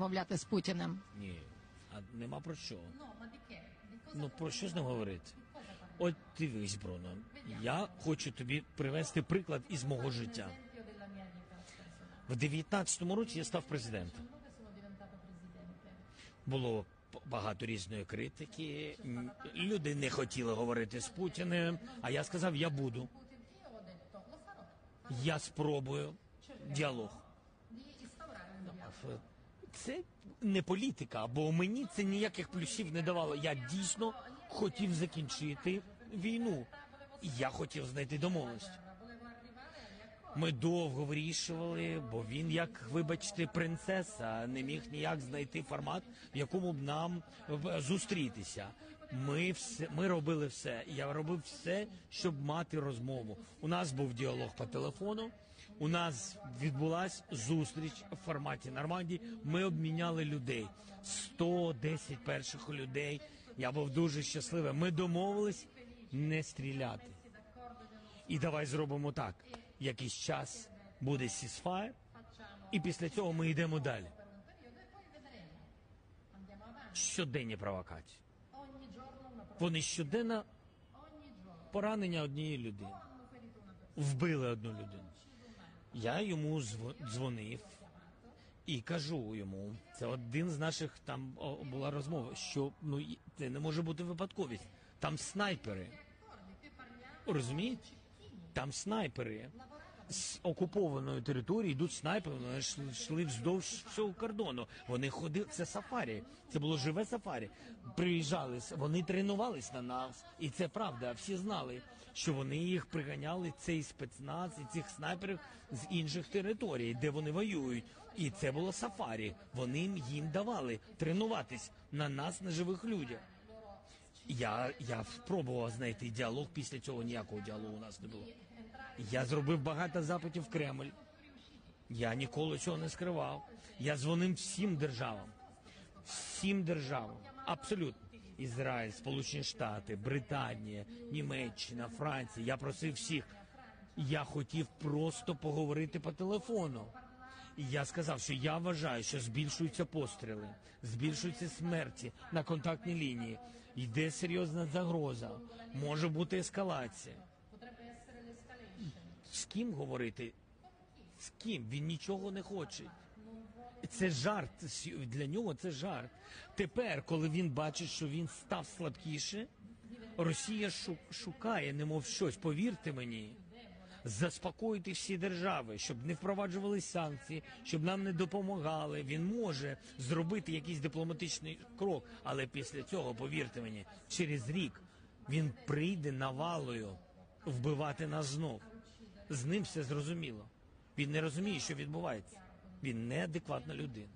розмовляти з Путіним? Ні, а нема про що. Ну, Ну про що з ним говорити? От дивись, Бруно, я хочу тобі привести приклад із мого життя. В 19-му році я став президентом. Було багато різної критики. Люди не хотіли говорити з Путіним. А я сказав, я буду. Я спробую діалог. Це не політика, бо мені це ніяких плюсів не давало. Я дійсно хотів закінчити війну. Я хотів знайти домовленість. Ми довго вирішували, бо він, як вибачте, принцеса, не міг ніяк знайти формат, в якому б нам е, зустрітися. Ми все ми робили все. Я робив все, щоб мати розмову. У нас був діалог по телефону. У нас відбулась зустріч в форматі Нормандії. Ми обміняли людей. 110 перших людей. Я був дуже щасливий. Ми домовились не стріляти. І давай зробимо так. Якийсь час буде сісфайр, і після цього ми йдемо далі. per un Вони щоденно поранення однієї людини. Вбили одну людину. Я йому зв- дзвонив і кажу йому, це один з наших там була розмова, що ну це не може бути випадковість. Там снайпери. Розумієте? Там снайпери з окупованої території йдуть снайпери, вони йшли- вздовж всього кордону. Вони ходили, це сафарі, це було живе сафарі. Приїжджали, вони тренувались на нас, і це правда. Всі знали, що вони їх приганяли, цей спецназ і цих снайперів з інших територій, де вони воюють. І це було сафарі. Вони їм давали тренуватись на нас, на живих людях. Я, я спробував знайти діалог. Після цього ніякого діалогу у нас не було. Я зробив багато запитів в Кремль. Я ніколи цього не скривав. Я дзвонив всім державам. Всім державам. Абсолютно. Ізраїль, Сполучені Штати, Британія, Німеччина, Франція. Я просив всіх. Я хотів просто поговорити по телефону. І я сказав, що я вважаю, що збільшуються постріли, збільшуються смерті на контактній лінії. Йде серйозна загроза, може бути ескалація. Ким говорити? З ким? Він нічого не хоче. Це жарт для нього. Це жарт. Тепер, коли він бачить, що він став слабкіше, Росія шу- шукає, немов щось. Повірте мені. Заспокоїти всі держави, щоб не впроваджували санкції, щоб нам не допомагали. Він може зробити якийсь дипломатичний крок, але після цього, повірте мені, через рік він прийде навалою вбивати нас знов. З ним все зрозуміло. Він не розуміє, що відбувається. Він неадекватна людина.